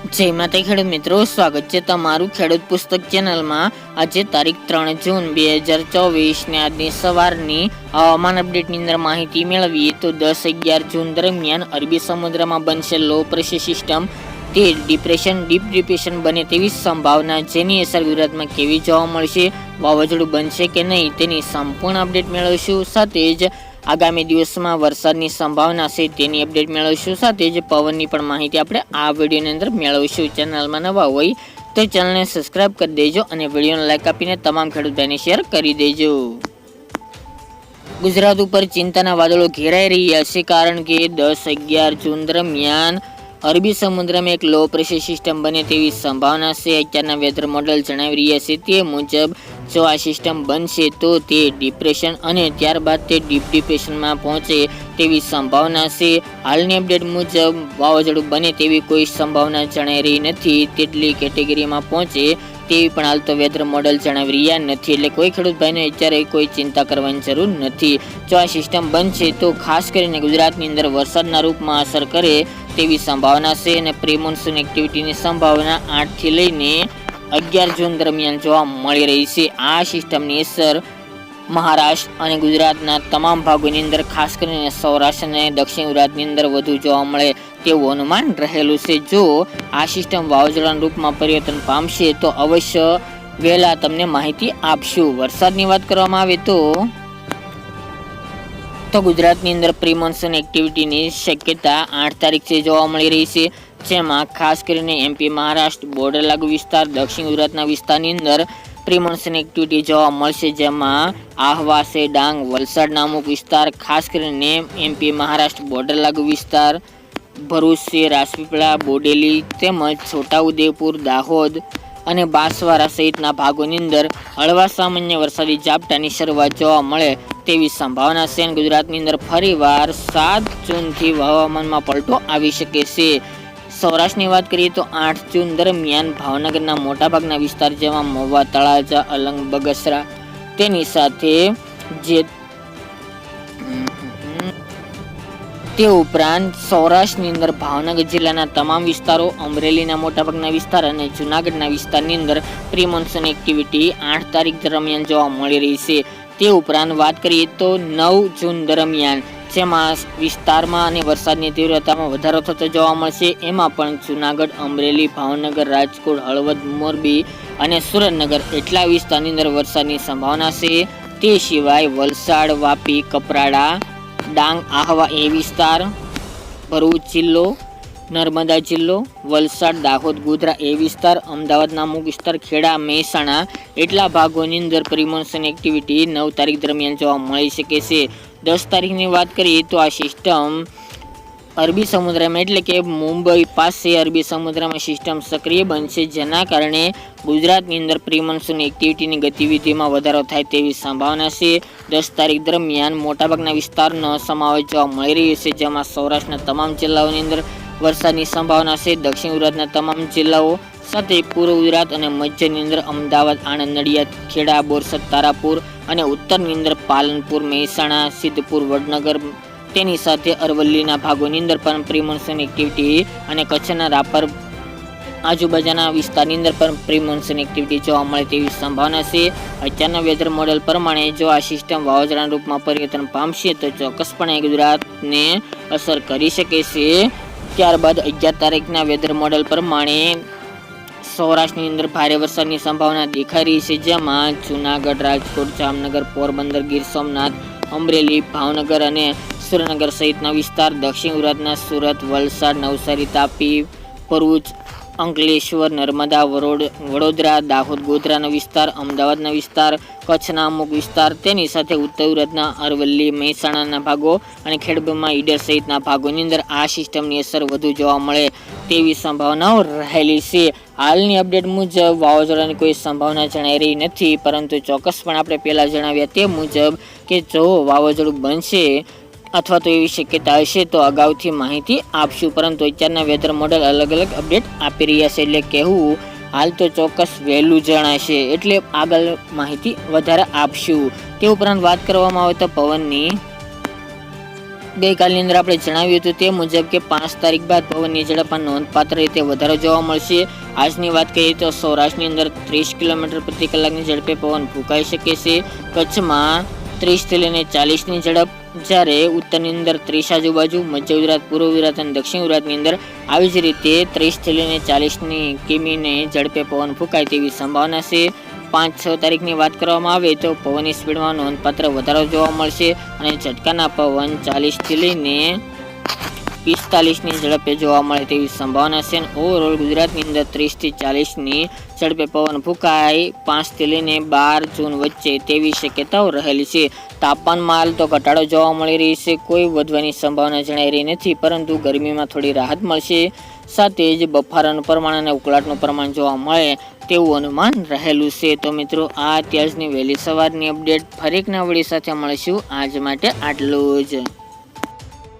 જય માતા ખેડૂત મિત્રો, સ્વાગત છે તમારું ખેડૂત પુસ્તક ચેનલમાં. આજે તારીખ ત્રણ જૂન બે હજાર ચોવીસ ને આજની સવારની હવામાન અપડેટની અંદર માહિતી મેળવીએ તો દસ અગિયાર જૂન દરમિયાન અરબી સમુદ્રમાં બનશે લો પ્રેશર સિસ્ટમ. તે ડિપ્રેશન, ડીપ ડિપ્રેશન બને તેવી સંભાવના, જેની અસર ગુજરાતમાં કેવી જોવા મળશે, વાવાઝોડું બનશે કે નહીં તેની સંપૂર્ણ અપડેટ મેળવીશું. સાથે જ આગામી દિવસમાં વરસાદની સંભાવના છે તેની અપડેટ મેળવીશું. સાથે જ પવનની પણ માહિતી આપણે આ વિડીયોની અંદર મેળવીશું. ચેનલમાં નવા હોય તો ચેનલને સબસ્ક્રાઇબ કરી દેજો અને વિડીયોને લાઇક આપીને તમામ ખેડૂત ભાઈને શેર કરી દેજો. ગુજરાત ઉપર ચિંતાના વાદળો ઘેરાઈ રહ્યા છે કારણ કે દસ અગિયાર જૂન દરમિયાન અરબી સમુદ્રમાં એક લો પ્રેશર સિસ્ટમ બને તેવી સંભાવના છે. અત્યારના વેધર મોડલ જણાવી રહ્યા છે તે મુજબ જો આ સિસ્ટમ બનશે તો તે ડિપ્રેશન અને ત્યારબાદ તે ડીપ ડિપ્રેશનમાં પહોંચે તેવી સંભાવના છે. હાલની અપડેટ મુજબ, વાવાઝોડું બને તેવી કોઈ સંભાવના જણાઈ રહી નથી, તેટલી કેટેગરીમાં પહોંચે તેવી પણ હાલ તો વેધર મોડલ જણાવી રહ્યા નથી. એટલે કોઈ ખેડૂત ભાઈને અત્યારે કોઈ ચિંતા કરવાની જરૂર નથી. જો આ સિસ્ટમ બનશે તો ખાસ કરીને ગુજરાતની અંદર વરસાદના રૂપમાં અસર કરે તેવી સંભાવના છે અને પ્રિમોન્સૂન એક્ટિવિટીની સંભાવના આઠથી લઈને અગિયાર જૂન દરમિયાન જોવા મળી રહી છે. આ સિસ્ટમની અસર મહારાષ્ટ્ર અને ગુજરાતના તમામ ભાગોની અંદર, ખાસ કરીને સૌરાષ્ટ્ર અને દક્ષિણ ગુજરાતની અંદર વધુ જોવા મળે તેવું અનુમાન રહેલું છે. જો આ સિસ્ટમ વાવાઝોડાના રૂપમાં પરિવર્તન પામશે, તો અવશ્ય વહેલા તમને માહિતી આપશું. વરસાદની વાત કરવામાં આવે તો તો ગુજરાતની અંદર પ્રી મોન્સૂન એક્ટિવિટીની શક્યતા આઠ તારીખથી જોવા મળી રહી છે. જેમાં ખાસ કરીને એમપી મહારાષ્ટ્ર બોર્ડર લાગુ વિસ્તાર, દક્ષિણ ગુજરાતના વિસ્તારની અંદર પ્રી એક્ટિવિટી જોવા મળશે જેમાં આહવા છે ડાંગ વલસાડના અમુક વિસ્તાર, ખાસ કરીને એમપી મહારાષ્ટ્ર બોર્ડર લાગુ વિસ્તાર, ભરૂચ રાજપીપળા બોડેલી તેમજ છોટાઉદેપુર, દાહોદ અને બાંસવાડા સહિતના ભાગોની અંદર હળવા સામાન્ય વરસાદી ઝાપટાની શરૂઆત જોવા મળે તેવી સંભાવના છે ગુજરાતની અંદર ફરીવાર સાત જૂનથી હવામાનમાં પલટો આવી શકે છે. સૌરાષ્ટ્રની વાત કરીએ તો આઠ જૂન દરમિયાન ભાવનગરના મોટાભાગના વિસ્તાર જેમાં મહુવા, તળાજા, અલંગ, બગસરા તેની સાથે જે તે ઉપરાંત સૌરાષ્ટ્રની અંદર ભાવનગર જિલ્લાના તમામ વિસ્તારો, અમરેલીના મોટાભાગના વિસ્તાર અને જુનાગઢના વિસ્તારની અંદર પ્રી મોન્સૂન એક્ટિવિટી આઠ તારીખ દરમિયાન જોવા મળી રહી છે. તે ઉપરાંત વાત કરીએ તો નવ જૂન દરમિયાન જેમાં વિસ્તારમાં અને વરસાદની તીવ્રતામાં વધારો થતો જોવા મળશે. એમાં પણ જુનાગઢ, અમરેલી, ભાવનગર, રાજકોટ, હળવદ, મોરબી અને સુરેન્દ્રનગર એટલા વિસ્તારની અંદર વરસાદની સંભાવના છે. તે સિવાય વલસાડ, વાપી, કપરાડા, ડાંગ, આહવા એ વિસ્તાર, ભરૂચ જિલ્લો, નર્મદા જિલ્લો, વલસાડ, દાહોદ, ગોધરા એ વિસ્તાર, અમદાવાદના અમુક વિસ્તાર, ખેડા, મહેસાણા એટલા ભાગોની અંદર પ્રિમોન્સન એક્ટિવિટી નવ તારીખ દરમિયાન જોવા મળી શકે છે. દસ તારીખની વાત કરીએ તો આ સિસ્ટમ અરબી સમુદ્રમાં એટલે કે મુંબઈ પાસે અરબી સમુદ્રમાં સિસ્ટમ સક્રિય બનશે. જેના કારણે ગુજરાતની અંદર પ્રિમોન્સૂન એક્ટિવિટીની ગતિવિધિમાં વધારો થાય તેવી સંભાવના છે. દસ તારીખ દરમિયાન મોટાભાગના વિસ્તારનો સમાવેશ જોવા મળી રહ્યો છે, જેમાં સૌરાષ્ટ્રના તમામ જિલ્લાઓની અંદર વરસાદની સંભાવના છે. દક્ષિણ ગુજરાતના તમામ જિલ્લાઓ સાથે પૂર્વ ગુજરાત અને મધ્યની અંદર અમદાવાદ, આણંદ, નડિયાદ, ખેડા, બોરસદ, તારાપુર અને ઉત્તરની અંદર પાલનપુર, મહેસાણા, સિદ્ધપુર, વડનગર તેની સાથે અરવલ્લીના ભાગોની અંદર પણ પ્રી મોન્સૂન એક્ટિવિટી અને કચ્છના રાપર આજુબાજુના વિસ્તારની અંદર પણ પ્રી એક્ટિવિટી જોવા મળે તેવી સંભાવના છે. અત્યારના વેધર મોડેલ પ્રમાણે જો આ સિસ્ટમ વાવાઝોડાના રૂપમાં પરિવર્તન પામશે તો ચોક્કસપણે ગુજરાતને અસર કરી શકે છે. ત્યારબાદ અગિયાર તારીખના વેધર મોડેલ પ્રમાણે સૌરાષ્ટ્રની અંદર ભારે વરસાદની સંભાવના દેખાઈ રહી છે, જેમાં જુનાગઢ, રાજકોટ, જામનગર, પોરબંદર, ગીર સોમનાથ, અમરેલી, ભાવનગર અને સુરેન્દ્રનગર સહિતના વિસ્તાર, દક્ષિણ ગુજરાતના સુરત, વલસાડ, નવસારી, તાપી, ભરૂચ અંકલેશ્વર, નર્મદા, વરોડ, વડોદરા, દાહોદ, ગોધરાનો વિસ્તાર, અમદાવાદના વિસ્તાર, કચ્છના અમુક વિસ્તાર, તેની સાથે ઉત્તર ગુજરાતના અરવલ્લી, મહેસાણાના ભાગો અને ખેડબ્રહ્મા ઈડર સહિતના ભાગોની અંદર આ સિસ્ટમની અસર વધુ જોવા મળે તેવી સંભાવનાઓ રહેલી છે. હાલની અપડેટ મુજબ વાવાઝોડાની કોઈ સંભાવના જણાઈ રહી નથી, પરંતુ ચોક્કસ પણ આપણે પહેલાં જણાવ્યા તે મુજબ કે જો વાવાઝોડું બનશે અથવા તો એવી શક્યતા હશે તો અગાઉથી માહિતી આપશું. પરંતુ અત્યારના વેધર મોડલ અલગ અલગ અપડેટ આપી રહ્યા છે એટલે કહેવું, હાલ તો ચોક્કસ વહેલું જણાશે. એટલે આગળ માહિતી વધારે આપશું. તે ઉપરાંત વાત કરવામાં આવે તો પવનની. ગઈકાલની અંદર આપણે જણાવ્યું હતું તે મુજબ કે પાંચ તારીખ બાદ પવનની ઝડપમાં નોંધપાત્ર રીતે વધારો જોવા મળશે. આજની વાત કરીએ તો સૌરાષ્ટ્રની અંદર ત્રીસ કિલોમીટર પ્રતિ કલાકની ઝડપે પવન ફૂંકાઈ શકે છે. કચ્છમાં ત્રીસથી લઈને ચાલીસની ઝડપ. જ્યારે ઉત્તરની અંદર ત્રીસ આજુબાજુ, મધ્ય ગુજરાત, પૂર્વ ગુજરાત અને દક્ષિણ ગુજરાતની અંદર આવી જ રીતે ત્રીસથી લઈને ચાલીસની કિમીને ઝડપે પવન ફૂંકાય તેવી સંભાવના છે. પાંચ છ તારીખની વાત કરવામાં આવે તો પવનની સ્પીડમાં નોંધપાત્ર વધારો જોવા મળશે અને ઝટકાના પવન ચાલીસથી લઈને પિસ્તાલીસની ઝડપે જોવા મળે તેવી સંભાવના છે. અને ઓવરઓલ ગુજરાતની અંદર ત્રીસથી ચાલીસની ઝડપે પવન ફૂંકાય પાંચથી લઈને બાર જૂન વચ્ચે તેવી શક્યતાઓ રહેલી છે. તાપમાનમાં હાલ તો ઘટાડો જોવા મળી રહી છે. કોઈ વધવાની સંભાવના જણાઈ રહી નથી, પરંતુ ગરમીમાં થોડી રાહત મળશે. સાથે જ બફારાનું પ્રમાણ અને ઉકળાટનું પ્રમાણ જોવા મળે તેવું અનુમાન રહેલું છે. તો મિત્રો, આ અત્યારની વહેલી સવારની અપડેટ. ફરીકના નવડી સાથે મળીશું. આજ માટે આટલું જ.